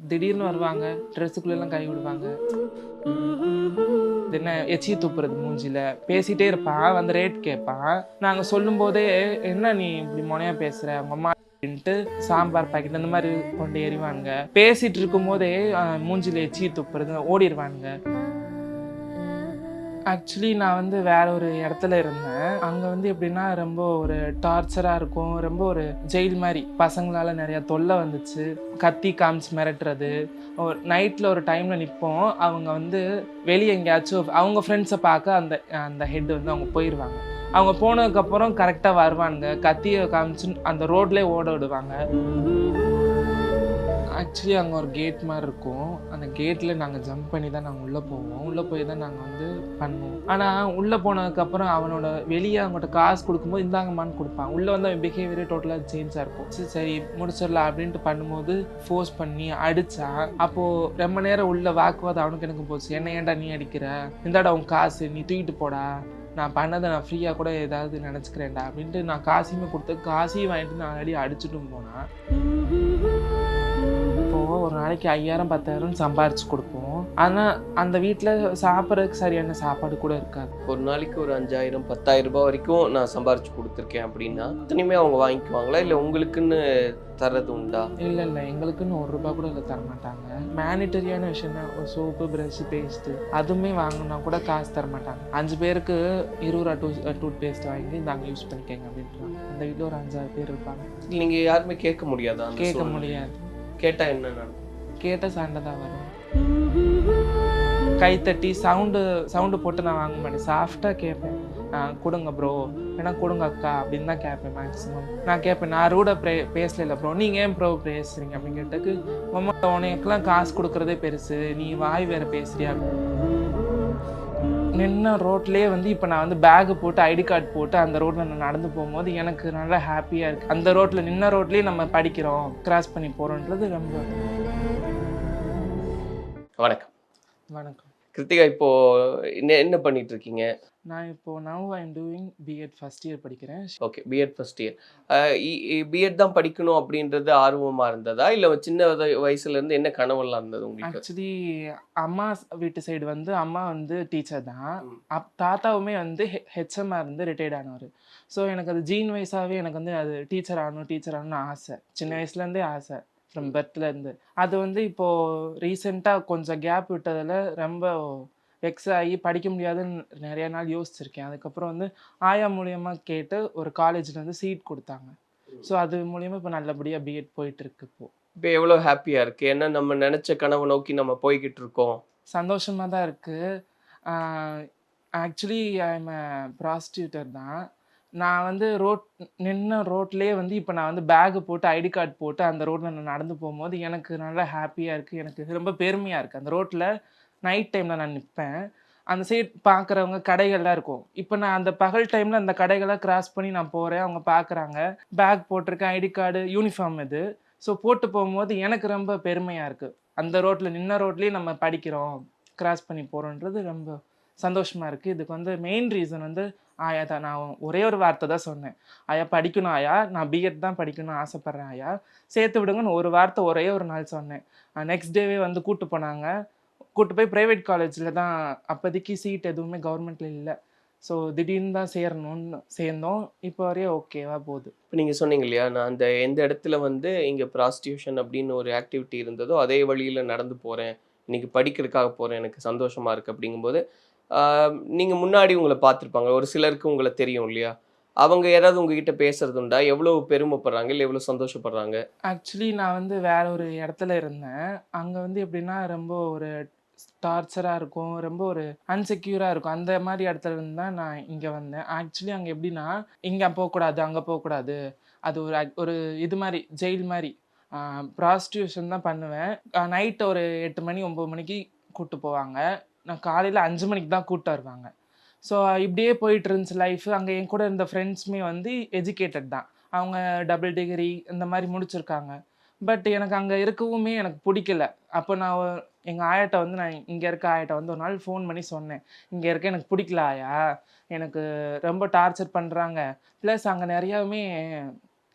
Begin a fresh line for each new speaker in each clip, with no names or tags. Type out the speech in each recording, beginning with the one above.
திடீர்னு வருவாங்க ட்ரெஸ்ஸுக்குள்ளெல்லாம் கை விடுவாங்க. என்ன எச்சி துப்புறது மூஞ்சில பேசிட்டே இருப்பான் வந்து ரேட் கேட்பான். நாங்க சொல்லும் போதே என்ன நீ இப்படி முனையா பேசுற? உங்க அம்மா அப்படின்ட்டு சாம்பார் பாக்கெட் அந்த மாதிரி கொண்டு எறிவானுங்க பேசிட்டு இருக்கும் போதே மூஞ்சில எச்சி துப்புறது ஓடிடுவானுங்க. ஆக்சுவலி நான் வந்து வேற ஒரு இடத்துல இருந்தேன். அங்கே வந்து எப்படின்னா ரொம்ப ஒரு டார்ச்சராக இருக்கும். ரொம்ப ஒரு ஜெயில் மாதிரி. பசங்களால நிறையா தொல்லை வந்துச்சு. கத்தி காமிச்சு மிரட்டுறது. ஒரு நைட்டில் ஒரு டைமில் நிற்போம் அவங்க வந்து வெளியே எங்கேயாச்சும் அவங்க ஃப்ரெண்ட்ஸை பார்க்க அந்த அந்த ஹெட் வந்து அவங்க போயிடுவாங்க அவங்க போனதுக்கப்புறம் கரெக்டாக வருவானுங்க. கத்தியை காமிச்சு அந்த ரோட்லேயே ஓட விடுவாங்க. ஆக்சுவலி அங்கே ஒரு கேட் மாதிரி இருக்கும். அந்த கேட்டில் நாங்கள் ஜம்ப் பண்ணி தான் நாங்கள் உள்ளே போவோம். உள்ளே போய் தான் நாங்கள் வந்து பண்ணுவோம். ஆனால் உள்ளே போனதுக்கப்புறம் அவனோட வெளியே அவங்கள்ட்ட காசு கொடுக்கும்போது இந்தாங்கம்மான்னு கொடுப்பான். உள்ளே வந்து அவன் பிஹேவியரே டோட்டலாக சேஞ்சாக இருக்கும். சரி சரி முடிச்சிடலாம் அப்படின்ட்டு பண்ணும்போது ஃபோர்ஸ் பண்ணி அடித்தான் அப்போது ரொம்ப நேரம் உள்ள வாக்குவாதம் அவனுக்கு எனக்கு போச்சு. என்ன ஏன்டா நீ அடிக்கிற? இந்தாடா உன் காசு நீ தூக்கிட்டு போடா. நான் பண்ணதை நான் ஃப்ரீயாக கூட ஏதாவது நினச்சிக்கிறேன்டா. அப்படின்ட்டு நான் காசையுமே கொடுத்து காசையும் வாங்கிட்டு நான் ஆல்ரெடி அடிச்சுட்டும் போனேன். ஒரு நாளைக்கு ஐயாயிரம் பத்தாயிரம் சம்பாரிச்சு கொடுப்போம். ஆனால் அந்த வீட்டில் சாப்பிட்றதுக்கு சரியான சாப்பாடு கூட இருக்காது.
ஒரு நாளைக்கு ஒரு அஞ்சாயிரம் பத்தாயிரம் ரூபாய் வரைக்கும் நான் சம்பாரிச்சு கொடுத்துருக்கேன் அப்படின்னா அத்தனையுமே அவங்க வாங்கிக்குவாங்களா? இல்லை உங்களுக்குன்னு தர்றது உண்டா?
இல்லை இல்லை. எங்களுக்குன்னு ஒரு ரூபாய் கூட இல்லை தர மாட்டாங்க மேனிட்டரியான விஷயம் தான் ஒரு சோப்பு ப்ரஷ் பேஸ்ட்டு அதுவுமே வாங்கினா கூட காசு தர மாட்டாங்க அஞ்சு பேருக்கு இருபது ரூபா டூ டூத் பேஸ்ட் வாங்கி நாங்கள் யூஸ் பண்ணிக்கங்க அப்படின்றாங்க. அந்த வீட்டில் ஒரு அஞ்சாறு பேர் இருப்பாங்க.
நீங்க யாருமே கேட்க முடியாதா
கேட்க? முடியாது.
கேட்டா என்ன நடக்கும்?
கேட்ட சண்டை தான் வரும். கை தட்டி சவுண்டு சவுண்டு போட்டு நான் வாங்க மாட்டேன். சாஃப்டாக கேட்பேன். கொடுங்க ப்ரோ வேணா கொடுங்க அக்கா. அப்படின்னு தான் கேட்பேன் மேக்ஸிமம் நான் கேட்பேன் நான் ரூட ப்ரே பேசல ப்ரோ நீங்கள் ஏன் ப்ரோ பேசுறீங்க? அப்படின்னு கேட்டதுக்கு மம்மா உனக்கெல்லாம் காசு கொடுக்குறதே பெருசு. நீ வாய் வேற பேசுறியா? நின்ன ரோட்லேயே வந்து இப்போ நான் வந்து பேகு போட்டு ஐடி கார்டு போட்டு அந்த ரோட்டில் நான் நடந்து போகும்போது எனக்கு நல்லா ஹாப்பியாக இருக்குது அந்த ரோட்டில் நின்ன ரோட்லேயே நம்ம படிக்கிறோம். கிராஸ் பண்ணி போகிறோன்றது ரொம்ப
வணக்கம்.
வணக்கம்.
கிருத்திகா இப்போ என்ன என்ன பண்ணிட்டு இருக்கீங்க
நான் இப்போ now I am doing B Ed first year படிக்கிறேன்.
Okay B Ed first year B Ed தான் படிக்கணும் அப்படின்றது ஆர்வமா இருந்ததா? இல்ல சின்ன வய- வயசுல இருந்து என்ன கனவெல்லாம் இருந்தது உங்களுக்கு?
ஆக்சுவலி அம்மா வீட்டு சைடு வந்து அம்மா வந்து டீச்சர் தான். அப் தாத்தாவுமே வந்து ஹெச்எம்ஆ இருந்து ரிட்டையர்ட் ஆனவர். ஸோ எனக்கு அது ஜீன் வைஸாகவே எனக்கு வந்து அது டீச்சர் ஆகணும் டீச்சர் ஆகணும்னு ஆசை. சின்ன வயசுலேருந்தே ஆசை. ஃப்ரம் இருந்து. அது வந்து இப்போது ரீசெண்டாக கொஞ்சம் கேப் விட்டதில் ரொம்ப வெக்ஸ் ஆகி படிக்க முடியாதுன்னு நிறைய நாள் யோசிச்சிருக்கேன். அதுக்கப்புறம் வந்து ஆயா மூலியமா கேட்டு ஒரு காலேஜில் வந்து சீட் கொடுத்தாங்க. ஸோ அது மூலியமா இப்போ நல்லபடியாக பிஎட் போயிட்டு இருக்கு இப்போ.
இப்போ எவ்வளவு ஹாப்பியா இருக்கு? ஏன்னா நம்ம நினைச்ச கனவை நோக்கி நம்ம போய்கிட்டு இருக்கோம்.
சந்தோஷமாக தான் இருக்குது ஆக்சுவலி ஐம் ப்ராஸ்டியூட்டர் தான். நான் வந்து ரோட் நின்ன ரோட்லேயே வந்து இப்போ நான் வந்து பேகு போட்டு ஐடி கார்டு போட்டு அந்த ரோட்டில் நான் நடந்து போகும்போது எனக்கு நல்லா ஹாப்பியாக இருக்குது எனக்கு ரொம்ப பெருமையாக இருக்குது அந்த ரோட்டில் நைட் டைமில் நான் நிற்பேன் அந்த சைட் பார்க்குறவங்க கடைகள்லாம் இருக்கும். இப்போ நான் அந்த பகல் டைமில் அந்த கடைகளை கிராஸ் பண்ணி நான் போகிறேன் அவங்க பார்க்குறாங்க பேக் போட்டிருக்கேன் ஐடி கார்டு யூனிஃபார்ம் இது. ஸோ போட்டு போகும்போது எனக்கு ரொம்ப பெருமையாக இருக்குது அந்த ரோட்டில் நின்ன ரோட்லேயே நம்ம படிக்கிறோம். கிராஸ் பண்ணி போகிறோன்றது ரொம்ப சந்தோஷமாக இருக்குது இதுக்கு வந்து மெயின் ரீசன் வந்து ஆயா தான் நான் ஒரே ஒரு வார்த்தை தான் சொன்னேன். ஆயா படிக்கணும் ஆயா. நான் பிஎட் தான் படிக்கணும்னு ஆசைப்பட்றேன் ஆயா. சேர்த்து விடுங்கன்னு ஒரு வார்த்தை ஒரே ஒரு நாள் சொன்னேன். நெக்ஸ்ட் டேவே வந்து கூப்பிட்டு போனாங்க. கூப்பிட்டு போய் ப்ரைவேட் காலேஜில் தான் அப்போதைக்கு சீட் எதுவுமே கவர்மெண்ட்டில் இல்லை. ஸோ திடீர்னு தான் சேரணும்னு சேர்ந்தோம். இப்போ வரையும் ஓகேவா போகுது.
இப்போ நீங்கள் சொன்னீங்க இல்லையா நான் அந்த எந்த இடத்துல வந்து இங்கே ப்ராஸ்டியூஷன் அப்படின்னு ஒரு ஆக்டிவிட்டி இருந்ததோ அதே வழியில் நடந்து போகிறேன் இன்றைக்கி படிக்கிறதுக்காக போகிறேன் எனக்கு சந்தோஷமாக இருக்குது அப்படிங்கும்போது நீங்கள் முன்னாடி உங்களை பார்த்துருப்பாங்க. ஒரு சிலருக்கு உங்களை தெரியும் இல்லையா? அவங்க யாராவது உங்ககிட்ட பேசுறது உண்டா எவ்வளோ பெருமைப்படுறாங்க? இல்லை எவ்வளோ சந்தோஷப்படுறாங்க?
ஆக்சுவலி நான் வந்து வேற ஒரு இடத்துல இருந்தேன். அங்கே வந்து எப்படின்னா ரொம்ப ஒரு டார்ச்சராக இருக்கும். ரொம்ப ஒரு அன்செக்யூராக இருக்கும். அந்த மாதிரி இடத்துல இருந்து தான் நான் இங்கே வந்தேன். ஆக்சுவலி அங்கே எப்படின்னா இங்கே போகக்கூடாது அங்கே போகக்கூடாது. அது ஒரு ஒரு இது மாதிரி ஜெயில் மாதிரி. ப்ராஸ்டியூஷன் தான் பண்ணுவேன். நைட்டு ஒரு எட்டு மணி ஒம்பது மணிக்கு கூப்பிட்டு போவாங்க. நான் காலையில் அஞ்சு மணிக்கு தான் கூப்பிட்டு வருவாங்க. ஸோ இப்படியே போயிட்டு இருந்துச்சு லைஃப் அங்கே என் கூட இருந்த ஃப்ரெண்ட்ஸுமே வந்து எஜுகேட்டட் தான். அவங்க டபுள் டிகிரி இந்த மாதிரி முடிச்சிருக்காங்க. பட் எனக்கு அங்கே இருக்கவுமே எனக்கு பிடிக்கல. அப்போ நான் எங்கள் ஆயாட்ட வந்து நான் இங்கே இருக்க ஆயாட்ட வந்து ஒரு நாள் ஃபோன் பண்ணி சொன்னேன். இங்கே இருக்க எனக்கு பிடிக்கல ஆயா. எனக்கு ரொம்ப டார்ச்சர் பண்ணுறாங்க ப்ளஸ் அங்கே நிறையாவுமே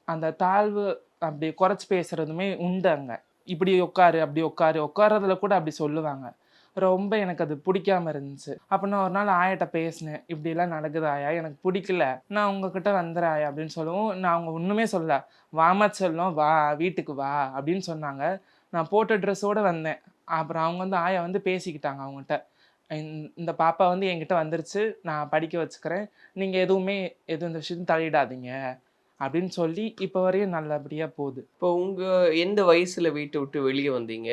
அந்த தாழ்வு அப்படி குறைச்சி பேசுகிறதுமே உண்டு அங்கே. இப்படி உட்காரு அப்படி உட்காரு உட்காரதுல கூட அப்படி சொல்லுவாங்க. ரொம்ப எனக்கு அது பிடிக்காம இருந்துச்சு. அப்போ நான் ஒரு நாள் ஆயாட்ட பேசினேன் இப்படிலாம் நடக்குது ஆயா? எனக்கு பிடிக்கல. நான் உங்ககிட்ட வந்துடுறேன் ஆயா அப்படின்னு சொல்லவும் நான் அவங்க ஒன்றுமே சொல்லல. வாமா சொல்லும் வா வீட்டுக்கு வா அப்படின்னு சொன்னாங்க. நான் போட்ட ட்ரெஸ்ஸோடு வந்தேன். அப்புறம் அவங்க வந்து ஆயா வந்து பேசிக்கிட்டாங்க அவங்ககிட்ட. இந்த பாப்பா வந்து என்கிட்ட வந்துருச்சு. நான் படிக்க வச்சுக்கிறேன். நீங்கள் எதுவுமே எதுவும் இந்த விஷயத்தையும் தலையிடாதீங்க அப்படின்னு சொல்லி இப்போ வரையும் நல்லபடியாக போகுது.
இப்போ உங்க எந்த வயசுல வீட்டை விட்டு வெளியே வந்தீங்க?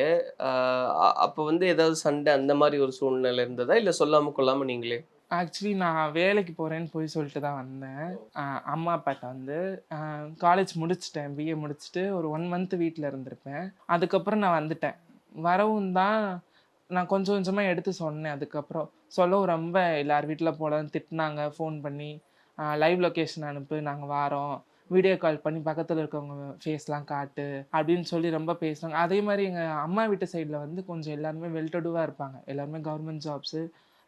அப்போ வந்து ஏதாவது சண்டை அந்த மாதிரி ஒரு சூழ்நிலை இருந்ததா? இல்ல சொல்லாம கொள்ளாம நீங்களே?
ஆக்சுவலி நான் வேலைக்கு போகிறேன்னு போய் சொல்லிட்டு தான் வந்தேன். அம்மா அப்பாட்ட வந்து காலேஜ் முடிச்சிட்டேன். பிஏ முடிச்சுட்டு ஒரு ஒன் மந்த் வீட்டில் இருந்திருப்பேன். அதுக்கப்புறம் நான் வந்துட்டேன். வரவும் தான் நான் கொஞ்சம் கொஞ்சமாக எடுத்து சொன்னேன். அதுக்கப்புறம் சொல்லவும் ரொம்ப எல்லார் வீட்டில் போலன்னு திட்டினாங்க. ஃபோன் பண்ணி லைவ் லொக்கேஷன் அனுப்பு. நாங்கள் வாரோம். வீடியோ கால் பண்ணி பக்கத்தில் இருக்கவங்க ஃபேஸ்லாம் காட்டு அப்படின்னு சொல்லி ரொம்ப பேசுனாங்க அதே மாதிரி எங்கள் அம்மா வீட்டு சைடில் வந்து கொஞ்சம் எல்லாருமே வெல்டடுவாக இருப்பாங்க. எல்லாருமே கவர்மெண்ட் ஜாப்ஸு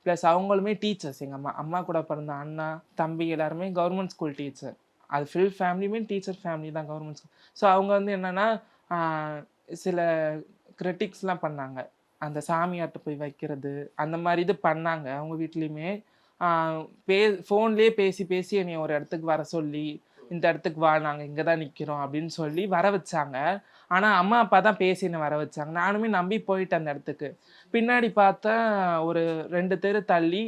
ப்ளஸ் அவங்களுமே டீச்சர்ஸ் எங்கள் அம்மா அம்மா கூட பிறந்த அண்ணா தம்பி எல்லாருமே கவர்மெண்ட் ஸ்கூல் டீச்சர் அது ஃபுல் ஃபேமிலியுமே டீச்சர் ஃபேமிலி தான் கவர்மெண்ட் ஸ்கூல் ஸோ அவங்க வந்து என்னென்னா சில கிரிட்டிக்ஸ்லாம் பண்ணாங்க. அந்த சாமியார்ட்ட போய் வைக்கிறது அந்த மாதிரி இது பண்ணாங்க. அவங்க வீட்லேயுமே பே ஃபோன்லேயே பேசி பேசி என்னை ஒரு இடத்துக்கு வர சொல்லி இந்த இடத்துக்கு வா நாங்கள் இங்கே தான் நிற்கிறோம் அப்படின்னு சொல்லி வர வச்சாங்க. ஆனால் அம்மா அப்பா தான் பேசின்னு வர வச்சாங்க. நானுமே நம்பி போயிட்டேன் அந்த இடத்துக்கு. பின்னாடி பார்த்தா ஒரு ரெண்டு தெரு தள்ளி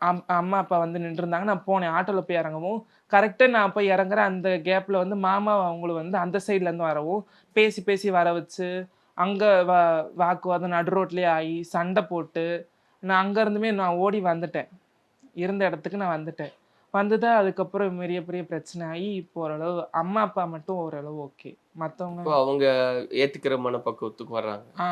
அம் அம்மா அப்பா வந்து நின்றுருந்தாங்க. நான் போனேன். ஆட்டோவில் போய் இறங்கவும் கரெக்டாக நான் போய் இறங்குற அந்த கேப்பில் வந்து மாமா அவங்களும் வந்து அந்த சைட்லேருந்து வரவும் பேசி பேசி வர வச்சு அங்கே வ வாக்குவாதம் நடு ரோட்லேயே ஆகி சண்டை போட்டு நான் அங்கேருந்துமே நான் ஓடி வந்துட்டேன். இருந்த இடத்துக்கு நான் வந்துட்டேன். வந்துதான் அதுக்கப்புறம் பெரிய பெரிய பிரச்சனை ஆகி இப்போ ஓரளவு அம்மா அப்பா மட்டும் ஓரளவு ஓகே. மற்றவங்க
அவங்க ஏத்துக்கிற மனப்பக்குவத்துக்கு வர்றாங்க.
ஆ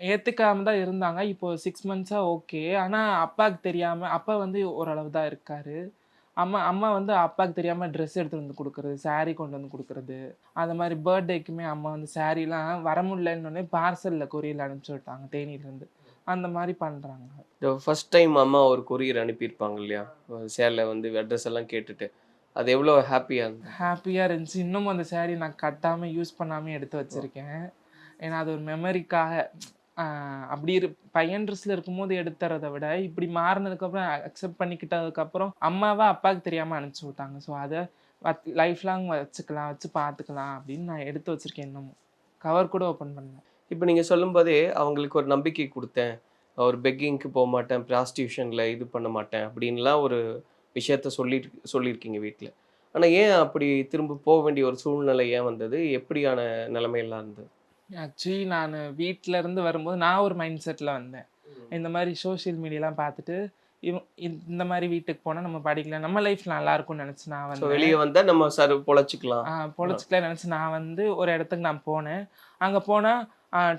ஏற்றுக்காம தான் இருந்தாங்க. இப்போ சிக்ஸ் மந்த்ஸாக ஓகே. ஆனால் அப்பாவுக்கு தெரியாமல் அப்பா வந்து ஓரளவு தான் இருக்காரு. அம்மா அம்மா வந்து அப்பாவுக்கு தெரியாமல் ட்ரெஸ் எடுத்துட்டு வந்து கொடுக்குறது saree கொண்டு வந்து கொடுக்குறது. அந்த மாதிரி பர்த்டேக்குமே அம்மா வந்து சாரீலாம் வர முடியலன்னொடனே பார்சலில் கொரியரில் அனுப்பிச்சி விட்டாங்க தேனியிலேருந்து அந்த மாதிரி பண்ணுறாங்க
இந்த ஃபர்ஸ்ட் டைம் அம்மா ஒரு கொரியர் அனுப்பியிருப்பாங்க இல்லையா? சேலை வந்து அட்ரஸ் எல்லாம் கேட்டுட்டு. அது எவ்வளோ ஹாப்பியா இருந்தது?
ஹாப்பியாக இருந்துச்சு. இன்னமும் அந்த saree நான் கட்டாமல் யூஸ் பண்ணாமல் எடுத்து வச்சுருக்கேன். ஏன்னா அது ஒரு மெமரிக்காக அப்படி இரு பையன் ட்ரெஸ்ஸில் இருக்கும்போது எடுத்துறதை விட இப்படி மாறினதுக்கப்புறம் அக்செப்ட் பண்ணிக்கிட்டதுக்கப்புறம் அம்மாவா அப்பாவுக்கு தெரியாமல் அனுப்பிச்சி விட்டாங்க. ஸோ அதை லைஃப் லாங் வச்சுக்கலாம் வச்சு பார்த்துக்கலாம் அப்படின்னு நான் எடுத்து வச்சுருக்கேன் இன்னமும். கவர் கூட ஓப்பன் பண்ணேன்
இப்போ நீங்க சொல்லும்போதே அவங்களுக்கு ஒரு நம்பிக்கை கொடுத்தேன். ஒரு பெக்கிங்க்கு போக மாட்டேன் ப்ராஸ்டியூஷனில் இது பண்ண மாட்டேன் அப்படின்லாம் ஒரு விஷயத்த சொல்லி சொல்லியிருக்கீங்க வீட்டில் ஆனால் ஏன் அப்படி திரும்ப போக வேண்டிய ஒரு சூழ்நிலை ஏன் வந்தது? எப்படியான நிலைமையெல்லாம் இருந்தது?
ஆக்சுவலி நான் வீட்டில் இருந்து வரும்போது நான் ஒரு மைண்ட் செட்டில் வந்தேன். இந்த மாதிரி சோஷியல் மீடியாலாம் பார்த்துட்டு இவ இந்த- மாதிரி வீட்டுக்கு போனால் நம்ம படிக்கலாம். நம்ம லைஃப் நல்லா இருக்கும்னு நினச்சி நான் வந்து
வெளியே வந்தால் நம்ம சர் பொழைச்சிக்கலாம்.
பொழைச்சிக்கலாம் நினச்சி நான் வந்து ஒரு இடத்துக்கு நான் போனேன். அங்கே போனால்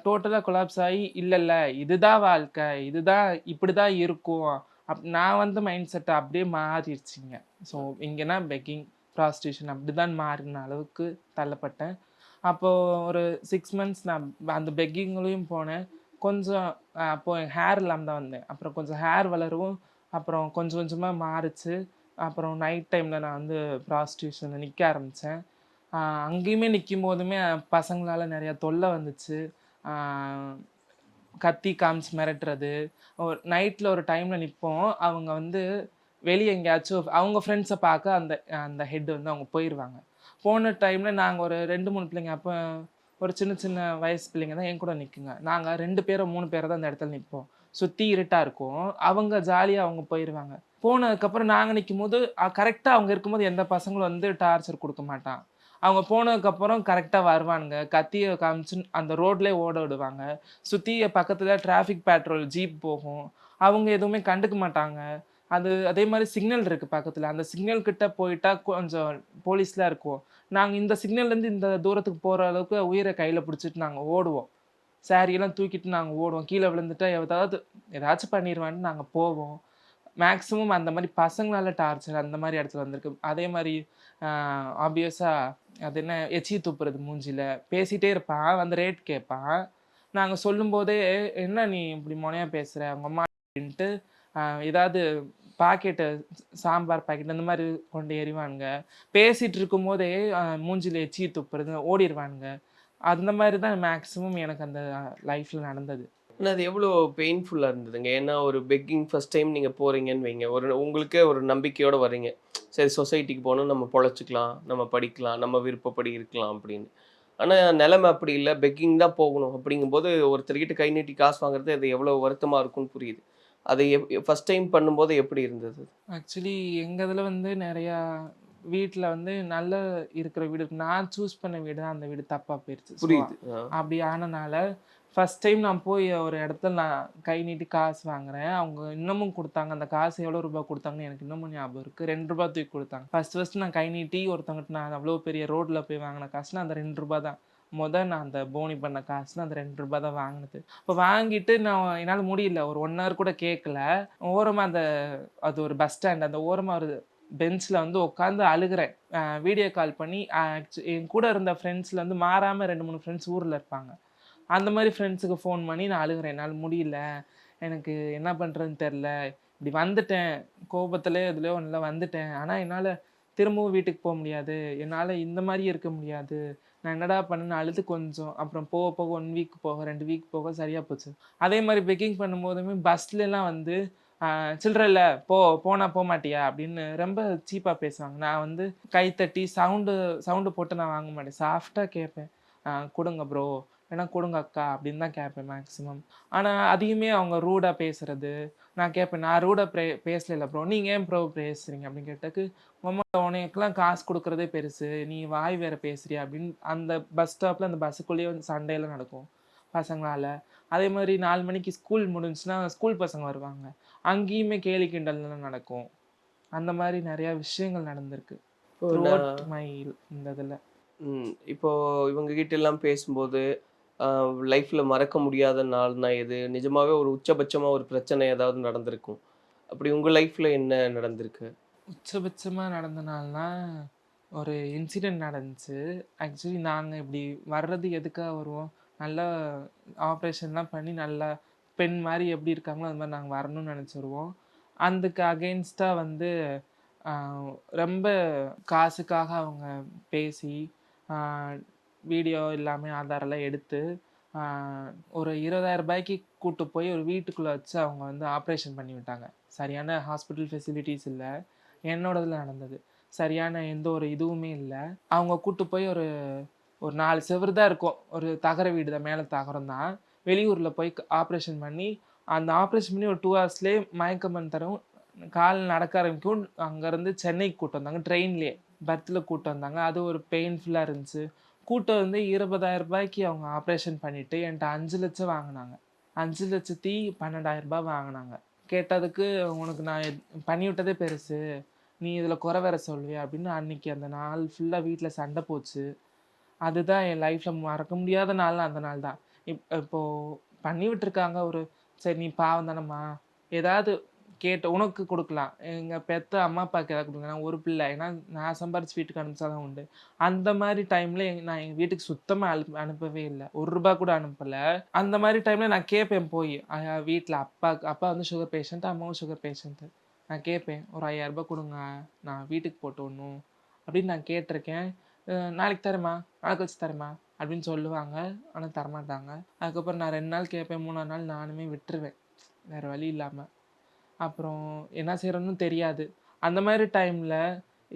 டோட்டலாக கொலாப்ஸ் ஆகி இல்லை இல்லை இதுதான் வாழ்க்கை இதுதான் இப்படி தான் இருக்கும். அப் நான் வந்து மைண்ட் செட்டை அப்படியே மாறிடுச்சிங்க. ஸோ இங்கேனா பெக்கிங் ப்ராஸ்டியூஷன் அப்படி தான் மாறின அளவுக்கு தள்ளப்பட்டேன். அப்போது ஒரு சிக்ஸ் மந்த்ஸ் நான் அந்த பெக்கிங்லேயும் போனேன். கொஞ்சம் அப்போது ஹேர் இல்லாமல் தான் வந்தேன். அப்புறம் கொஞ்சம் ஹேர் வளரவும் அப்புறம் கொஞ்சம் கொஞ்சமாக மாறிச்சு. அப்புறம் நைட் டைமில் நான் வந்து ப்ராஸ்டியூஷனில் நிற்க ஆரம்பித்தேன் அங்கேயுமே நிற்கும் போதுமே பசங்களால் நிறையா தொல்லை வந்துச்சு. கத்தி காமிச்சு மிரட்டுறது. ஒரு நைட்டில் ஒரு டைமில் நிற்போம் அவங்க வந்து வெளியே எங்கேயாச்சும் அவங்க ஃப்ரெண்ட்ஸை பார்க்க அந்த அந்த ஹெட் வந்து அவங்க போயிடுவாங்க போன டைமில் நாங்கள் ஒரு ரெண்டு மூணு பிள்ளைங்க அப்போ ஒரு சின்ன சின்ன வயசு பிள்ளைங்க தான் என் கூட நிற்குங்க நாங்கள் ரெண்டு பேரும் மூணு பேரை தான் அந்த இடத்துல நிற்போம் சுற்றி இருட்டாக இருக்கும். அவங்க ஜாலியாக அவங்க போயிடுவாங்க போனதுக்கப்புறம் நாங்கள் நிற்கும் போது கரெக்டாக அவங்க இருக்கும்போது எந்த பசங்களும் வந்து டார்ச்சர் கொடுக்க மாட்டான். அவங்க போனதுக்கப்புறம் கரெக்டாக வருவானுங்க. கத்தியை காமிச்சு அந்த ரோட்லேயே ஓட விடுவாங்க. சுற்றி பக்கத்தில் டிராஃபிக் பேட்ரோல் ஜீப் போகும். அவங்க எதுவுமே கண்டுக்க மாட்டாங்க. அது அதே மாதிரி சிக்னல் இருக்குது பக்கத்தில். அந்த சிக்னல் கிட்ட போயிட்டா கொஞ்சம் போலீஸ்லாம் இருக்கும். நாங்கள் இந்த சிக்னல்லேருந்து இந்த தூரத்துக்கு போகிற அளவுக்கு உயிரை கையில் பிடிச்சிட்டு நாங்கள் ஓடுவோம். சாரியெல்லாம் தூக்கிட்டு நாங்கள் ஓடுவோம். கீழே விழுந்துட்டா ஏதாவது ஏதாச்சும் பண்ணிடுவான்னு நாங்கள் போவோம். மேக்ஸிமம் அந்த மாதிரி பசங்களால் டார்ச்சர் அந்த மாதிரி இடத்துல வந்திருக்கு. அதே மாதிரி ஆப்வியஸாக அது என்ன எச்சி துப்புறது மூஞ்சியில் பேசிகிட்டே இருப்பான். வந்து ரேட் கேட்பான். நாங்கள் சொல்லும்போதே என்ன நீ இப்படி மொனையாக பேசுகிற அவங்க அம்மா அப்படின்ட்டு ஏதாவது பாக்கெட்டு சாம்பார் பாக்கெட் அந்த மாதிரி கொண்டு எறிவானுங்க பேசிகிட்டு இருக்கும்போதே மூஞ்சியில் எச்சி துப்புறது ஓடிடுவானுங்க அந்த மாதிரி தான் மேக்ஸிமம் எனக்கு அந்த லைஃப்பில் நடந்தது.
ஆனால் அது எவ்வளோ பெயின்ஃபுல்லாக இருந்ததுங்க. ஏன்னா ஒரு பெக்கிங் ஃபர்ஸ்ட் டைம் நீங்கள் போகிறீங்கன்னு வைங்க. ஒரு உங்களுக்கே ஒரு நம்பிக்கையோடு வர்றீங்க சரி சொசைட்டிக்கு போகணும் நம்ம பொழைச்சிக்கலாம் நம்ம படிக்கலாம் நம்ம விருப்பப்படி இருக்கலாம் அப்படின்னு. ஆனால் நிலைமை அப்படி இல்லை. பெக்கிங் தான் போகணும் அப்படிங்கும்போது ஒருத்தர்கிட்ட கை நீட்டி காசு வாங்குறது அது எவ்வளோ வருத்தமாக இருக்கும்னு புரியுது. அதை ஃபர்ஸ்ட் டைம் பண்ணும்போது எப்படி இருந்தது?
ஆக்சுவலி எங்கள் இதில் வந்து நிறையா வீட்டில் வந்து நல்ல இருக்கிற வீடு நான் சூஸ் பண்ண வீடு தான் அந்த வீடு தப்பாக போயிடுச்சு
புரியுது.
அப்படி ஆனனால ஃபஸ்ட் டைம் நான் போய் ஒரு இடத்துல நான் கை நீட்டி காசு வாங்குறேன். அவங்க இன்னமும் கொடுத்தாங்க. அந்த காசு எவ்வளோ ரூபாய் கொடுத்தாங்கன்னு எனக்கு இன்னமும் ஞாபகம் இருக்குது ரெண்டு ரூபாய் தூக்கி கொடுத்தாங்க. ஃபர்ஸ்ட் ஃபஸ்ட் நான் கை நீட்டி ஒருத்தவங்கிட்ட நான் அவ்வளோ பெரிய ரோட்டில் போய் வாங்கின காசுனா அந்த ரெண்டு ரூபாய் தான். முத நான் அந்த போனி பண்ண காசுல அந்த ரெண்டு ரூபாய் தான் வாங்கினது. இப்போ வாங்கிட்டு நான் என்னால் முடியல. ஒரு ஒன் ஹவர் கூட கேட்கல ஓரமாக அந்த அது ஒரு பஸ் ஸ்டாண்ட் அந்த ஓரமாக ஒரு பெஞ்சில் வந்து உட்காந்து அழுகிறேன். வீடியோ கால் பண்ணி என் கூட இருந்த ஃப்ரெண்ட்ஸில் வந்து மாறாமல் ரெண்டு மூணு ஃப்ரெண்ட்ஸ் ஊரில் இருப்பாங்க. அந்த மாதிரி ஃப்ரெண்ட்ஸுக்கு ஃபோன் பண்ணி நான் அழுகிறேன். என்னால் முடியல. எனக்கு என்ன பண்ணுறதுன்னு தெரில இப்படி வந்துட்டேன். கோபத்தில் இதுலையோ ஒன்றில் வந்துட்டேன். ஆனால் என்னால் திரும்பவும் வீட்டுக்கு போக முடியாது. என்னால் இந்த மாதிரி இருக்க முடியாது. நான் என்னடா பண்ணேன்னு அழுது கொஞ்சம். அப்புறம் போக போக ஒன் வீக் போக ரெண்டு வீக் போக சரியாக போச்சு. அதே மாதிரி பெக்கிங் பண்ணும்போதுமே பஸ்லலாம் வந்து சில்லற இல்லை. போ போனால் போக மாட்டியா? அப்படின்னு ரொம்ப சீப்பாக பேசுவாங்க. நான் வந்து கை தட்டி சவுண்டு சவுண்டு போட்டு நான் வாங்க மாட்டேன். சாஃப்டாக கேட்பேன். கொடுங்க ப்ரோ வேணா கொடுங்க அக்கா அப்படின்னு தான் கேட்பேன் மேக்ஸிமம் ஆனால் அதையுமே அவங்க ரூடாக பேசுறது. நான் கேட்பேன் நான் ரூடாக ப்ரே பேசல ப்ரோ நீங்கள் ஏன் ப்ரோ பேசுறீங்க அப்படின்னு கேட்டதுக்கு மம்மா உனக்கெல்லாம் காசு கொடுக்குறதே பெருசு. நீ வாய் வேற பேசுறியா? அப்படின்னு அந்த பஸ் ஸ்டாப்பில் அந்த பஸ்ஸுக்குள்ளேயே வந்து சண்டையெல்லாம் நடக்கும் பசங்களால. அதே மாதிரி நாலு மணிக்கு ஸ்கூல் முடிஞ்சுன்னா ஸ்கூல் பசங்க வருவாங்க. அங்கேயுமே கேலி கிண்டல்லாம் நடக்கும். அந்த மாதிரி நிறைய விஷயங்கள் நடந்திருக்கு. மை இந்த இதில்.
இப்போ இவங்க கிட்ட எல்லாம் பேசும்போது லைஃப்பில் மறக்க முடியாத நாள்னா எது? நிஜமாகவே ஒரு உச்சபட்சமாக ஒரு பிரச்சனை ஏதாவது நடந்திருக்கும். அப்படி உங்கள் லைஃப்பில் என்ன நடந்திருக்கு?
உச்சபட்சமாக நடந்த நாள்னா ஒரு இன்சிடெண்ட் நடந்துச்சு. ஆக்சுவலி நாங்கள் இப்படி வர்றது எதுக்காக வருவோம்? நல்லா ஆப்ரேஷன்லாம் பண்ணி நல்லா பெண் மாதிரி எப்படி இருக்காங்களோ அது மாதிரி நாங்கள் வரணும்னு நினச்சிருவோம். அதுக்கு அகெயின்ஸ்டாக வந்து ரொம்ப காசுக்காக அவங்க பேசி வீடியோ எல்லாமே ஆதாரெல்லாம் எடுத்து ஒரு இருபதாயிரம் ரூபாய்க்கு கூட்டு போய் ஒரு வீட்டுக்குள்ளே வச்சு அவங்க வந்து ஆப்ரேஷன் பண்ணி விட்டாங்க. சரியான ஹாஸ்பிட்டல் ஃபெசிலிட்டிஸ் இல்லை. என்னோடதில் நடந்தது. சரியான எந்த ஒரு இதுவுமே இல்லை. அவங்க கூட்டு போய் ஒரு ஒரு நாலு செவரு தான் இருக்கும். ஒரு தகர வீடு தான். மேலே தகரம் தான். வெளியூரில் போய் ஆப்ரேஷன் பண்ணி அந்த ஆப்ரேஷன் பண்ணி ஒரு டூ ஹவர்ஸ்லேயே மயக்கமன் தரும் கால் நடக்க ஆரம்பிக்கும் அங்கேருந்து சென்னைக்கு கூட்டு வந்தாங்க. ட்ரெயின்லேயே பர்த்தில் கூட்டு வந்தாங்க. அது ஒரு பெயின்ஃபுல்லாக இருந்துச்சு. கூட்டம் வந்து இருபதாயிரம் ரூபாய்க்கு அவங்க ஆப்ரேஷன் பண்ணிட்டு என்கிட்ட அஞ்சு லட்சம் வாங்கினாங்க. அஞ்சு லட்சத்தி பன்னெண்டாயிரம் ரூபாய் வாங்கினாங்க. கேட்டதுக்கு உனக்கு நான் எத்- பண்ணி விட்டதே பெருசு. நீ இதில் குறை வேற சொல்லுவியா? அப்படின்னு அன்னைக்கு அந்த நாள் ஃபுல்லாக வீட்டில் சண்டை போச்சு. அதுதான் என் லைஃப்பில் மறக்க முடியாத நாள் அந்த நாள் தான். இப் இப்போது பண்ணி விட்டுருக்காங்க ஒரு சரி நீ பாவம் தானம்மா. ஏதாவது கேட்டு உனக்கு கொடுக்கலாம். எங்கள் பெத்த அம்மா அப்பாவுக்கு ஏதாவது கொடுங்க நான் ஒரு பிள்ளை. ஏன்னா நான் சம்பாரிச்சு வீட்டுக்கு அனுப்பிச்சா தான் உண்டு. அந்த மாதிரி டைமில் நான் எங்கள் வீட்டுக்கு சுத்தமாக அனுப்ப அனுப்பவே இல்லை. ஒரு ரூபா கூட அனுப்பலை. அந்த மாதிரி டைமில் நான் கேட்பேன் போய். வீட்டில் அப்பா அப்பா வந்து சுகர் பேஷண்ட் அம்மாவும் சுகர் பேஷண்ட்டு நான் கேட்பேன் ஒரு ஐயாயிரரூபா கொடுங்க. நான் வீட்டுக்கு போட்டு விடணும். அப்படின்னு நான் கேட்டிருக்கேன். நாளைக்கு தரேம்மா. நாளைக்கு வச்சு தரேம்மா. அப்படின்னு சொல்லுவாங்க. ஆனால் தரமாட்டாங்க. அதுக்கப்புறம் நான் ரெண்டு நாள் கேட்பேன் மூணாவது நாள் நானுமே விட்டுருவேன். வேறு வழி இல்லாமல் அப்புறம் என்ன செய்கிறோன்னு தெரியாது. அந்த மாதிரி டைமில்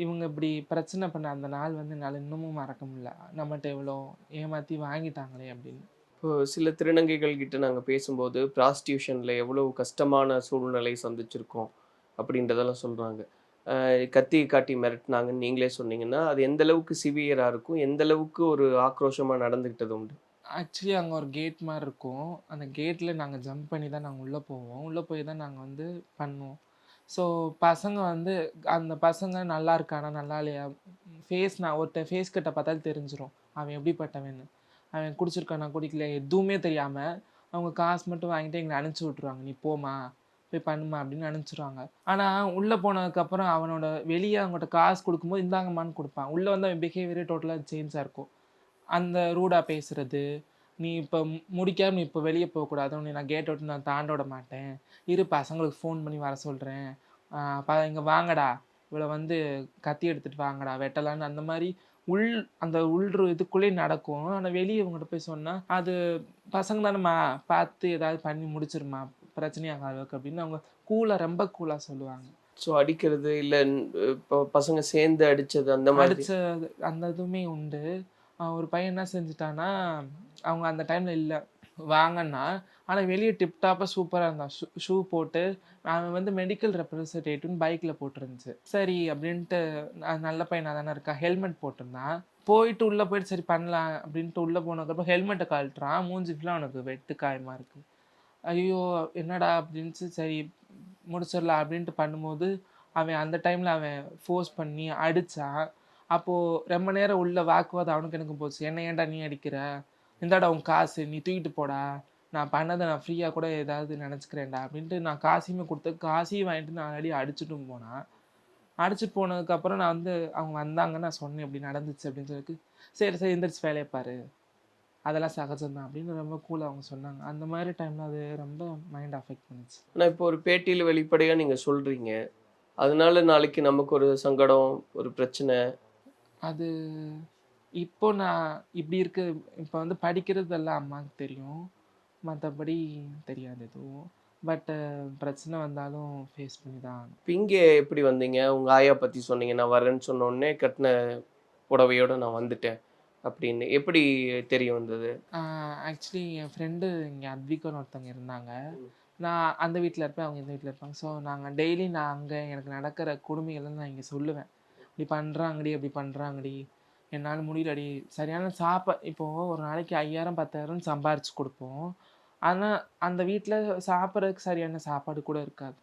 இவங்க இப்படி பிரச்சனை பண்ண அந்த நாள் வந்து என்னால் இன்னமும் மறக்க முடியல. நம்மகிட்ட எவ்வளோ ஏமாற்றி வாங்கிட்டாங்களே அப்படின்னு.
இப்போ சில திருநங்கைகள் கிட்ட நாங்கள் பேசும்போது ப்ராஸ்டியூஷனில் எவ்வளோ கஷ்டமான சூழ்நிலை சந்திச்சிருக்கோம் அப்படின்றதெல்லாம் சொல்கிறாங்க கத்தி காட்டி மிரட்டினாங்கன்னு நீங்களே சொன்னீங்கன்னா அது எந்த அளவுக்கு சிவியராக இருக்கும்? எந்த அளவுக்கு ஒரு ஆக்ரோஷமாக நடந்துக்கிட்டது உண்டு?
ஆக்சுவலி அங்கே ஒரு கேட் மாதிரி இருக்கும். அந்த கேட்டில் நாங்கள் ஜம்ப் பண்ணி தான் நாங்கள் உள்ளே போவோம். உள்ளே போய் தான் நாங்கள் வந்து பண்ணுவோம். ஸோ பசங்க வந்து அந்த பசங்க நல்லா இருக்கானா நல்லா இல்லையா? ஃபேஸ் நான் ஒருத்தன் ஃபேஸ் கிட்ட பார்த்தாலும் தெரிஞ்சிடும் அவன் எப்படிப்பட்டவன்னு. அவன் குடிச்சிருக்கானா குடிக்கல எதுவுமே தெரியாமல் அவங்க காசு மட்டும் வாங்கிட்டு எங்களை அனுப்பிச்சி விட்ருவாங்க நீ போமா போய் பண்ணுமா அப்படின்னு அனுப்பிச்சிருவாங்க. ஆனால் உள்ளே போனதுக்கப்புறம் அவனோட வெளியே அவங்கள்ட்ட காசு கொடுக்கும்போது இந்தாங்கம்மான்னு கொடுப்பான். உள்ளே வந்து அவன் பிஹேவியரே டோட்டலாக சேஞ்சாக இருக்கும். அந்த ரூடாக பேசுறது நீ இப்போ முடிக்காம நீ இப்போ வெளியே போகக்கூடாது உன்னை நான் கேட் விட்டு நான் தாண்ட விட மாட்டேன். இரு பசங்களுக்கு ஃபோன் பண்ணி வர சொல்கிறேன் ப இங்கே வாங்கடா. இவளை வந்து கத்தி எடுத்துகிட்டு வாங்கடா வெட்டலான்னு அந்த மாதிரி உள் அந்த உள் இதுக்குள்ளே நடக்கும். ஆனால் வெளியே இவங்ககிட்ட போய் சொன்னால் அது பசங்க தானேம்மா பார்த்து ஏதாவது பண்ணி முடிச்சிருமா பிரச்சனையாக அளவுக்கு அப்படின்னு அவங்க கூலாக ரொம்ப கூலாக சொல்லுவாங்க.
ஸோ அடிக்கிறது இல்ல இப்போ பசங்க சேர்ந்து அடிச்சது அந்த மாதிரி?
அடிச்ச அந்த இதுவுமே உண்டு. ஒரு பையன் என்ன செஞ்சுட்டான்னா அவங்க அந்த டைமில் இல்லை வாங்கன்னா ஆனால் வெளியே டிப்டாப்பாக சூப்பராக இருந்தான். ஷூ ஷூ போட்டு அவன் வந்து மெடிக்கல் ரெப்ரசன்டேட்டிவ்னு பைக்கில் போட்டிருந்துச்சு. சரி அப்படின்ட்டு நான் நல்ல பையனாக தானே இருக்கா ஹெல்மெட் போட்டிருந்தான் போயிட்டு உள்ளே போயிட்டு சரி பண்ணலாம் அப்படின்ட்டு உள்ளே போனதுக்கப்புறம் ஹெல்மெட்டை கழட்டுறான் மூஞ்சி ஃபுல்லாக அவனுக்கு வெட்டு காயமாக இருக்குது ஐயோ என்னடா அப்படின்ட்டு சரி முடிச்சிடலாம் அப்படின்ட்டு பண்ணும்போது அவன் அந்த டைமில் அவன் ஃபோர்ஸ் பண்ணி அடித்தான் அப்போது ரொம்ப நேரம் உள்ள வாக்குவாதம் அவனுக்கு எனக்கு போச்சு. என்ன ஏன்டா நீ அடிக்கிற? இந்தாடா உன் காசு நீ தூக்கிட்டு போடா. நான் பண்ணதை நான் ஃப்ரீயாக கூட ஏதாவது நினச்சிக்கிறேன்டா. அப்படின்ட்டு நான் காசையுமே கொடுத்து காசையும் வாங்கிட்டு நான் ஆல்ரெடி அடிச்சுட்டும் போனேன். அடிச்சுட்டு போனதுக்கப்புறம் நான் வந்து அவங்க வந்தாங்க நான் சொன்னேன் இப்படி நடந்துச்சு அப்படின்னு சொல்லிட்டு சரி சரி எந்திரிச்சு வேலையை பாரு. அதெல்லாம் சகஜம்தான் அப்படின்னு ரொம்ப கூலாக அவங்க சொன்னாங்க. அந்த மாதிரி டைமில் அது ரொம்ப மைண்ட் அஃபெக்ட் பண்ணுச்சு.
ஆனால் இப்போ ஒரு பேட்டியில் வெளிப்படையாக நீங்கள் சொல்கிறீங்க அதனால நாளைக்கு நமக்கு ஒரு சங்கடம் ஒரு பிரச்சனை
அது இப்போ நான் இப்படி இருக்கு இப்போ வந்து படிக்கிறதெல்லாம் அம்மாவுக்கு தெரியும். மற்றபடி தெரியாது எதுவும். பட் பிரச்சனை வந்தாலும் ஃபேஸ் பண்ணி தான் ஆகணும்.
இப்போ இங்கே எப்படி வந்தீங்க? உங்க ஆயா பத்தி சொன்னீங்க நான் வரேன்னு சொன்ன உடனே கட்டின புடவையோட நான் வந்துட்டேன் அப்படின்னு. எப்படி தெரிய வந்தது?
ஆக்சுவலி என் ஃப்ரெண்டு இங்கே அத்விகன் ஒருத்தவங்க இருந்தாங்க. நான் அந்த வீட்டில் இருப்பேன் அவங்க இந்த வீட்டில் இருப்பாங்க. ஸோ நாங்கள் டெய்லி நான் அங்கே எனக்கு நடக்கிற கொடுமைகளை நான் இங்கே சொல்லுவேன். இப்படி பண்ணுறாங்கடி அப்படி பண்ணுறாங்கடி என்னால் முடியலடி. சரியான சாப்பா இப்போது ஒரு நாளைக்கு ஐயாயிரம் பத்தாயிரம் சம்பாரிச்சு கொடுப்போம். ஆனால் அந்த வீட்டில் சாப்பிட்றதுக்கு சரியான சாப்பாடு கூட இருக்காது.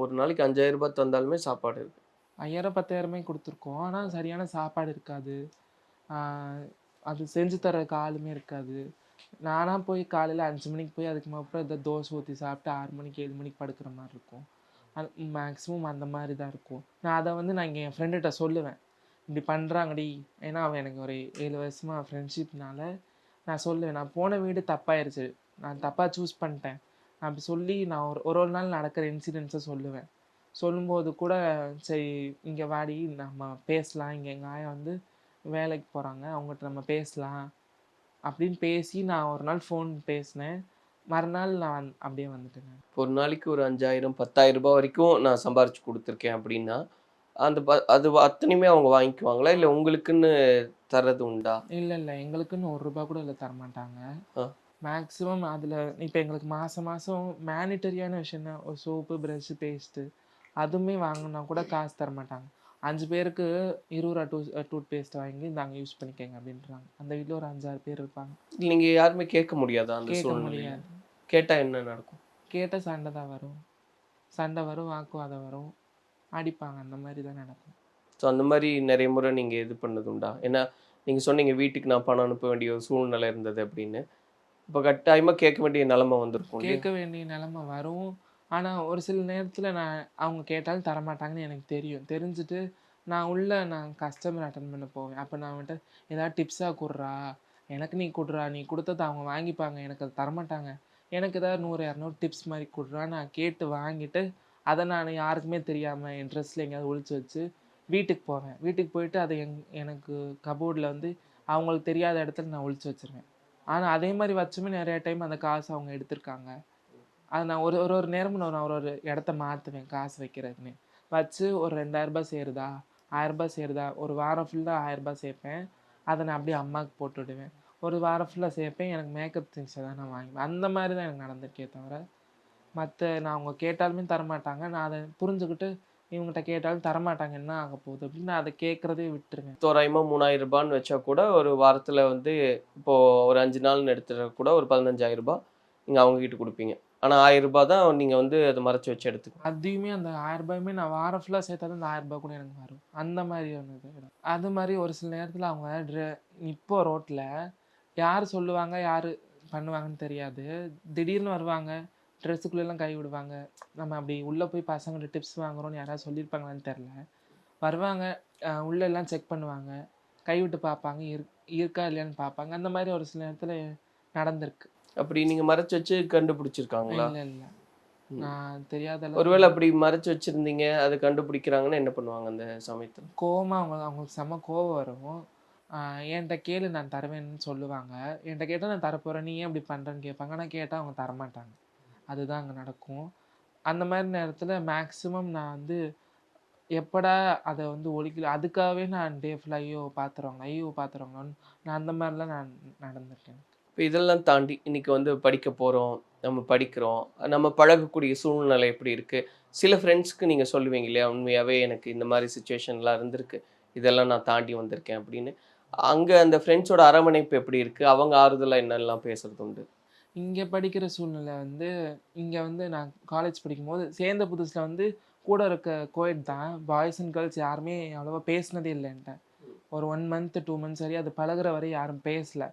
ஒரு நாளைக்கு அஞ்சாயிரம் ரூபாய் தந்தாலுமே சாப்பாடு இருக்கு.
ஐயாயிரம் பத்தாயிரமே கொடுத்துருக்கோம். ஆனால் சரியான சாப்பாடு இருக்காது. அது செஞ்சு தர்றதுக்கு ஆளுமே இருக்காது. நானாக போய் காலையில் அஞ்சு மணிக்கு போய் அதுக்கு அப்புறம் இந்த தோசை ஊற்றி சாப்பிட்டு ஆறு மணிக்கு ஏழு மணிக்கு படுக்கிற மாதிரி இருக்கும். அது மேக்ஸிமம் அந்த மாதிரி தான் இருக்கும். நான் அதை வந்து நான் இங்கே என் ஃப்ரெண்டுகிட்ட சொல்லுவேன். இப்படி பண்ணுறாங்கடி ஏன்னா அவன் எனக்கு ஒரு ஏழு வருஷமாக ஃப்ரெண்ட்ஷிப்னால நான் சொல்லுவேன் நான் போன வீடு தப்பாயிருச்சு. நான் தப்பாக சூஸ் பண்ணிட்டேன். நான் அப்படி சொல்லி நான் ஒரு ஒரு ஒரு நாள் நடக்கிற இன்சிடென்ட்ஸை சொல்லுவேன். சொல்லும்போது கூட சரி இங்கே வாடி நம்ம பேசலாம். இங்கே எங்கள் ஆயா வந்து வேலைக்கு போகிறாங்க அவங்ககிட்ட நம்ம பேசலாம். அப்படின்னு பேசி நான் ஒரு நாள் ஃபோன் பேசினேன். மறுநாள் நான் அப்படியே வந்துட்டேன்
இப்போ ஒரு நாளைக்கு ஒரு அஞ்சாயிரம் பத்தாயிரம் ரூபாய் வரைக்கும் நான் சம்பாரிச்சு கொடுத்துருக்கேன் அப்படின்னா அந்த ப- அது அத்தனையுமே அவங்க வாங்கிக்குவாங்களா? இல்லை உங்களுக்குன்னு தர்றது உண்டா?
இல்லை இல்லை. எங்களுக்குன்னு ஒரு ரூபா கூட இல்லை தரமாட்டாங்க. மேக்ஸிமம் அதில் இப்போ எங்களுக்கு மாதம் மாதம் மேனிட்டரியான விஷயம் தான் ஒரு சோப்பு ப்ரஷ்ஷு பேஸ்ட்டு அதுவுமே வாங்கினா கூட காசு தர மாட்டாங்க அஞ்சு பேருக்கு இருபது ரூபா டூ டூத் பேஸ்ட் வாங்கி நாங்கள் யூஸ் பண்ணிக்கங்க அப்படின்றாங்க. அந்த வீட்டில் ஒரு அஞ்சாறு பேர் இருப்பாங்க.
நீங்க யாருமே கேட்க முடியாதா அந்த
கேட்க முடியாது.
கேட்டா என்ன நடக்கும்?
கேட்ட சண்டை தான் வரும். சண்டை வரும் வாக்குவாதம் வரும். அடிப்பாங்க. அந்த மாதிரி தான் நடக்கும்.
ஸோ அந்த மாதிரி நிறைய முறை நீங்க இது பண்ணது உண்டா? ஏன்னா நீங்க சொன்னீங்க வீட்டுக்கு நான் பணம் அனுப்ப வேண்டிய ஒரு சூழ்நிலை இருந்தது அப்படின்னு. இப்போ கட்டாயமா கேட்க வேண்டிய நிலைமை வந்திருக்கும்?
கேட்க வேண்டிய நிலைமை வரும். ஆனால் ஒரு சில நேரத்தில் நான் அவங்க கேட்டாலும் தரமாட்டாங்கன்னு எனக்கு தெரியும். தெரிஞ்சுட்டு நான் உள்ள நான் கஸ்டமர் அட்டன் பண்ண போவேன். அப்போ நான் வந்துட்டு ஏதாவது டிப்ஸாக கொடுறா? எனக்கு நீ கொடுறா? நீ கொடுத்ததை அவங்க வாங்கிப்பாங்க. எனக்கு அது தரமாட்டாங்க. எனக்கு ஏதாவது நூறு இரநூறு டிப்ஸ் மாதிரி கொடுறா. நான் கேட்டு வாங்கிட்டு அதை நான் யாருக்குமே தெரியாமல் என் எங்கேயாவது ஒழிச்சு வச்சு வீட்டுக்கு போவேன். வீட்டுக்கு போயிட்டு அதை எங் எனக்கு கபோர்டில் வந்து அவங்களுக்கு தெரியாத இடத்துல நான் ஒழிச்சு வச்சிருவேன். ஆனால் அதே மாதிரி வச்சுமே நிறையா டைம் அந்த காசு அவங்க எடுத்திருக்காங்க. அது நான் ஒரு ஒரு ஒரு நேரமும் நான் ஒரு ஒரு இடத்த மாற்றுவேன் காசு வைக்கிறதுன்னு. வச்சு ஒரு ரெண்டாயிரரூபா சேருதா? ஆயிரரூபா சேருதா? ஒரு வாரம் ஃபுல்லாக ஆயிரரூபா சேர்ப்பேன். அதை நான் அப்படியே அம்மாவுக்கு போட்டு விடுவேன். ஒரு வாரம் ஃபுல்லாக சேர்ப்பேன். எனக்கு மேக்கப் திங்ஸை தான் நான் வாங்குவேன் அந்த மாதிரி தான் எனக்கு நடந்திருக்கே தவிர மற்ற நான் அவங்க கேட்டாலுமே தரமாட்டாங்க. நான் அதை புரிஞ்சுக்கிட்டு இவங்ககிட்ட கேட்டாலும் தரமாட்டாங்க. என்ன ஆக போகுது அப்படின்னு நான் அதை கேட்குறதே விட்டுருவேன்
தோராயமா மூணாயிரம் ரூபான்னு வச்சா கூட ஒரு வாரத்துல வந்து இப்போ ஒரு அஞ்சு நாள்னு எடுத்துட்டா கூட ஒரு பதினஞ்சாயிரம் ரூபாய் நீங்க அவங்க கிட்ட கொடுப்பீங்க. ஆனா ஆயிரம் ரூபாய் தான் நீங்க வந்து அதை மறைச்சு வச்சு எடுத்துக்கணும்.
அதையுமே அந்த ஆயிரம் ரூபாயுமே நான் வாரம் ஃபுல்லாக சேர்த்தாலும் அந்த ஆயிரம் ரூபாய் கூட எனக்கு வரும். அந்த மாதிரி ஒன்று அது மாதிரி ஒரு சில நேரத்தில் அவங்க ட்ரெ- இப்போ ரோட்டில் யார் சொல்லுவாங்க யார் பண்ணுவாங்கன்னு தெரியாது. திடீர்னு வருவாங்க ட்ரெஸ்ஸுக்குள்ளெல்லாம் கை விடுவாங்க. நம்ம அப்படி உள்ளே போய் பசங்கள்ட்ட டிப்ஸ் வாங்குறோம்னு யாராவது சொல்லியிருப்பாங்களான்னு தெரில வருவாங்க அஹ் உள்ள எல்லாம் செக் பண்ணுவாங்க. கை விட்டு பார்ப்பாங்க இரு இருக்கா இல்லையான்னு பார்ப்பாங்க. அந்த மாதிரி ஒரு சில நேரத்தில் நடந்திருக்கு.
அப்படி நீங்க மறைச்சு வச்சு கண்டுபிடிச்சிருக்காங்களா?
இல்லை இல்லை. நான் தெரியாத
ஒருவேளை அப்படி மறைச்சு வச்சிருந்தீங்க அதை கண்டுபிடிக்கிறாங்கன்னா என்ன பண்ணுவாங்க அந்த சமயத்துல?
கோவமா அவங்க அவங்களுக்கு செம்ம கோவம் வரும். என்கிட்ட கேளு நான் தருவேன்னு சொல்லுவாங்க. என்கிட்ட கேட்டால் நான் தரப்போகிறேன் நீ ஏன் இப்படி பண்ணுறேன்னு கேட்பாங்க. ஆனால் கேட்டால் அவங்க தரமாட்டாங்க. அதுதான் அங்கே நடக்கும். அந்த மாதிரி நேரத்தில் மேக்ஸிமம் நான் வந்து எப்படா அதை வந்து ஒழிக்கல அதுக்காகவே நான் டே ஃபுல்லாக ஐயோ பார்த்துருவாங்க ஐயோ பார்த்துருவாங்கன்னு நான் அந்த மாதிரிலாம் நான் நடந்திருக்கேன்.
இப்போ இதெல்லாம் தாண்டி இன்னைக்கு வந்து படிக்க போகிறோம் நம்ம படிக்கிறோம் நம்ம பழகக்கூடிய சூழ்நிலை எப்படி இருக்குது சில ஃப்ரெண்ட்ஸ்க்கு நீங்கள் சொல்லுவீங்க இல்லையா? உண்மையாகவே எனக்கு இந்த மாதிரி சுச்சுவேஷன்லாம் இருந்திருக்கு. இதெல்லாம் நான் தாண்டி வந்திருக்கேன் அப்படின்னு. அங்கே அந்த ஃப்ரெண்ட்ஸோட அரவணைப்பு எப்படி இருக்குது அவங்க ஆறுதலாக என்னெல்லாம் பேசுகிறது உண்டு?
இங்கே படிக்கிற சூழ்நிலை வந்து இங்கே வந்து நான் காலேஜ் படிக்கும்போது சேர்ந்த புதுசில் வந்து கூட இருக்க கோயட் தான். பாய்ஸ் அண்ட் கேர்ள்ஸ் யாருமே அவ்வளோவா பேசினதே இல்லை என்கிட்ட. ஒரு ஒன் மந்த் டூ மந்த்ஸ் வரையும் அது பழகுற வரை யாரும் பேசலை.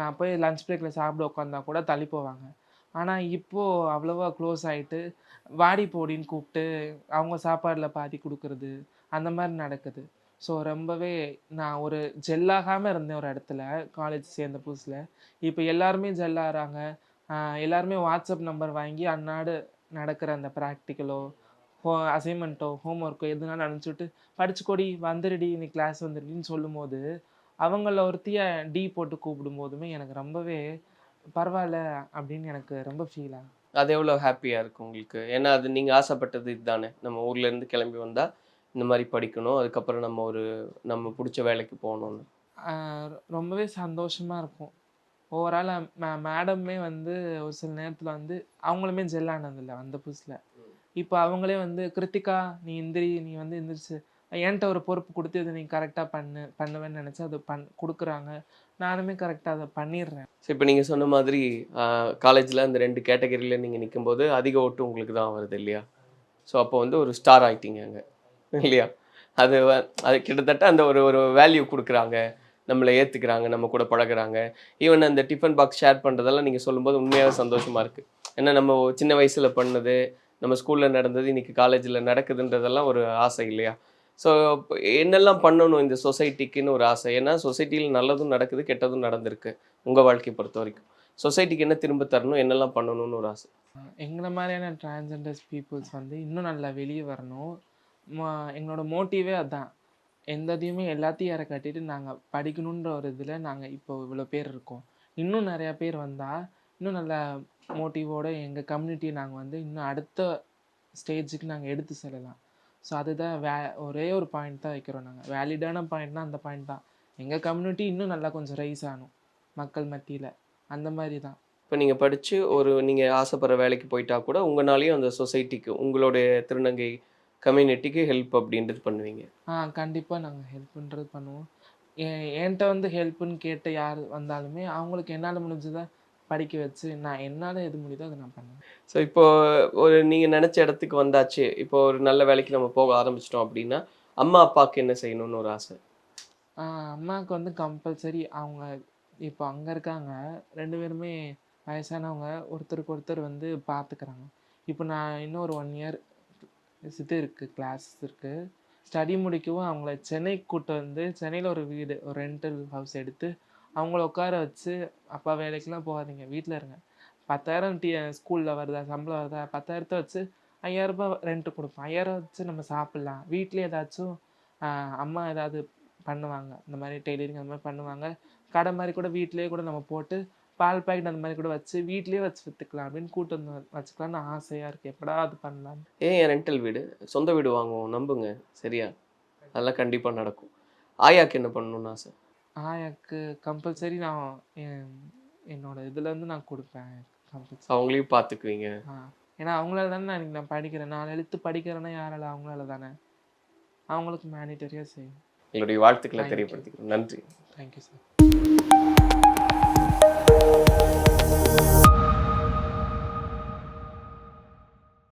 நான் போய் லஞ்ச் பிரேக்கில் சாப்பிட உட்காந்தா கூட தள்ளி போவாங்க. ஆனால் இப்போது அவ்வளோவா க்ளோஸ் ஆகிட்டு வாடி போடின்னு கூப்பிட்டு அவங்க சாப்பாடில் பாதி கொடுக்கறது அந்த மாதிரி நடக்குது. ஸோ ரொம்பவே நான் ஒரு ஜெல்லாகாமல் இருந்தேன் ஒரு இடத்துல காலேஜ் சேர்ந்த புதுசில். இப்போ எல்லாருமே ஜெல்லாகிறாங்க எல்லாருமே வாட்ஸ்அப் நம்பர் வாங்கி அன்னாடு நடக்கிற அந்த ப்ராக்டிக்கலோ ஹோ அசைன்மெண்ட்டோ ஹோம் ஒர்க்கோ எதுனாலும் அனுப்பிச்சுட்டு படிச்சுக்கோடி வந்துடுடி இன்னைக்கு கிளாஸ் வந்துடுடின்னு சொல்லும்போது அவங்கள ஒருத்தியை டி போட்டு கூப்பிடும் போதுமே எனக்கு ரொம்பவே பரவாயில்ல அப்படின்னு எனக்கு ரொம்ப ஃபீல் ஆகும்
அது எவ்வளோ ஹாப்பியாக இருக்கும் உங்களுக்கு? ஏன்னா அது நீங்கள் ஆசைப்பட்டது இதுதானே. நம்ம ஊர்லேருந்து கிளம்பி வந்தால் இந்த மாதிரி படிக்கணும். அதுக்கப்புறம் நம்ம ஒரு நம்ம பிடிச்ச வேலைக்கு போகணும்னு.
ரொம்பவே சந்தோஷமாக இருக்கும். ஓவரால் மே மேடமே வந்து ஒரு சில நேரத்தில் வந்து அவங்களுமே ஜெல்லானதில்ல வந்த புதுசில். இப்போ அவங்களே வந்து கிருத்திகா நீ எந்திரி நீ வந்து எந்திரிச்சு என்கிட்ட ஒரு பொறுப்பு கொடுத்து இதை நீ கரெக்டாக பண்ணு பண்ணுவேன்னு நினச்சி அது பண் கொடுக்குறாங்க. நானுமே கரெக்டாக அதை பண்ணிடுறேன்.
ஸோ இப்போ நீங்கள் சொன்ன மாதிரி காலேஜில் அந்த ரெண்டு கேட்டகரியில் நீங்கள் நிக்கும்போது அதிக ஓட்டு உங்களுக்கு தான் வருது இல்லையா? ஸோ அப்போ வந்து ஒரு ஸ்டார் ஆயிட்டீங்க அங்கே. இல்லையா? அது அது கிட்டத்தட்ட அந்த ஒரு ஒரு வேல்யூ கொடுக்குறாங்க. நம்மளை ஏற்றுக்கிறாங்க நம்ம கூட பழகுறாங்க. ஈவன் அந்த டிஃபன் பாக்ஸ் ஷேர் பண்ணுறதெல்லாம் நீங்கள் சொல்லும்போது உண்மையாகவே சந்தோஷமாக இருக்குது ஏன்னா நம்ம சின்ன வயசில் பண்ணது நம்ம ஸ்கூலில் நடந்தது இன்னைக்கு காலேஜில் நடக்குதுன்றதெல்லாம் ஒரு ஆசை இல்லையா? ஸோ என்னெல்லாம் பண்ணணும் இந்த சொசைட்டிக்குன்னு ஒரு ஆசை? ஏன்னா சொசைட்டியில் நல்லதும் நடக்குது கெட்டதும் நடந்திருக்கு உங்கள் வாழ்க்கையை பொறுத்த வரைக்கும். சொசைட்டிக்கு என்ன திரும்ப தரணும் என்னெல்லாம் பண்ணணும்னு ஒரு ஆசை?
எங்களை மாதிரியான டிரான்ஸெண்டர்ஸ் பீப்புள்ஸ் வந்து இன்னும் நல்லா வெளியே வரணும். எங்களோட மோட்டிவே அதான். எந்த இதையுமே எல்லாத்தையும் இற கட்டிட்டு நாங்கள் படிக்கணுன்ற ஒரு இதில் நாங்கள் இப்போ இவ்வளோ பேர் இருக்கோம். இன்னும் நிறையா பேர் வந்தால் இன்னும் நல்ல மோட்டிவோடு எங்கள் கம்யூனிட்டியை நாங்கள் வந்து இன்னும் அடுத்த ஸ்டேஜுக்கு நாங்கள் எடுத்து செல்லலாம். ஸோ அதுதான் வே ஒரே ஒரு பாயிண்ட் தான் வைக்கிறோம் நாங்கள் வேலிடான பாயிண்ட்னா அந்த பாயிண்ட் தான். எங்கள் கம்யூனிட்டி இன்னும் நல்லா கொஞ்சம் ரைஸ் ஆகணும் மக்கள் மத்தியில். அந்த மாதிரி தான்.
இப்போ நீங்கள் படித்து ஒரு நீங்கள் ஆசைப்படுற வேலைக்கு போயிட்டா கூட உங்களாலேயும் அந்த சொசைட்டிக்கு உங்களுடைய திருநங்கை கம்யூனிட்டிக்கு ஹெல்ப் அப்படின்றது பண்ணுவீங்க.
ஆ கண்டிப்பாக நாங்கள் ஹெல்ப்புன்றது பண்ணுவோம். என் என்கிட்ட வந்து ஹெல்ப்புன்னு கேட்டு யார் வந்தாலுமே அவங்களுக்கு என்னால் முடிஞ்சதை படிக்க வச்சு நான் என்னால் எது முடியுதோ அதை நான் பண்ணுவேன்.
ஸோ இப்போ ஒரு நீங்கள் நினச்ச இடத்துக்கு வந்தாச்சு. இப்போ ஒரு நல்ல வேலைக்கு நம்ம போக ஆரம்பிச்சிட்டோம் அப்படின்னா அம்மா அப்பாவுக்கு என்ன செய்யணும்னு ஒரு ஆசை?
அம்மாவுக்கு வந்து கம்பல்சரி அவங்க இப்போ அங்கே இருக்காங்க. ரெண்டு பேருமே வயசானவங்க. ஒருத்தருக்கு ஒருத்தர் வந்து பார்த்துக்கிறாங்க. இப்போ நான் இன்னும் ஒரு ஒன் இயர் இது இருக்குது கிளாஸ் இருக்குது ஸ்டடி முடிக்கவும் அவங்கள சென்னைக்கு கூட்டு வந்து சென்னையில் ஒரு வீடு ஒரு ரெண்டல் ஹவுஸ் எடுத்து அவங்கள உட்கார வச்சு அப்பா வேலைக்கெலாம் போகாதீங்க வீட்டில் இருங்க. பத்தாயிரம் டி ஸ்கூலில் வருதா சம்பளம் வருதா? பத்தாயிரத்தை வச்சு ஐயாயிரரூபா ரூபாய் ரெண்ட்டு கொடுப்போம். ஐயாயிரம் வச்சு நம்ம சாப்பிட்லாம். வீட்டிலே ஏதாச்சும் அம்மா ஏதாவது பண்ணுவாங்க. இந்த மாதிரி டெய்லரிங் அந்த மாதிரி பண்ணுவாங்க. கடை மாதிரி கூட வீட்டிலேயே கூட நம்ம போட்டு பால் பாக்கெட் அந்த மாதிரி கூட வச்சு வீட்லேயே வச்சு விற்றுக்கலாம் அப்படின்னு கூட்டு வந்து வச்சுக்கலாம்னு ஆசையாக இருக்குது எப்படா அது பண்ணலாம்?
ஏன் என் ரெண்டல் வீடு? சொந்த வீடு வாங்குவோம் நம்புங்க. சரியா? அதெல்லாம் கண்டிப்பாக நடக்கும். ஆயாக்கு என்ன பண்ணணும்னு ஆசை?
ஆயாக்கு கம்பல்சரி நான் என் என்னோட இதுலேருந்து நான் கொடுப்பேன் கம்பல்சரி
அவங்களையும் பார்த்துக்குவீங்க
ஆ. ஏன்னா அவங்களால தானே நான் நான் படிக்கிறேன். நான் எழுத்து படிக்கிறேன்னா யாரால? அவங்களால தானே. அவங்களுக்கு மேனிட்டரியாக செய்யும்
எங்களுடைய வாழ்த்துக்களை. தெரியப்படுத்திக்கிறோம். நன்றி.
Thank you sir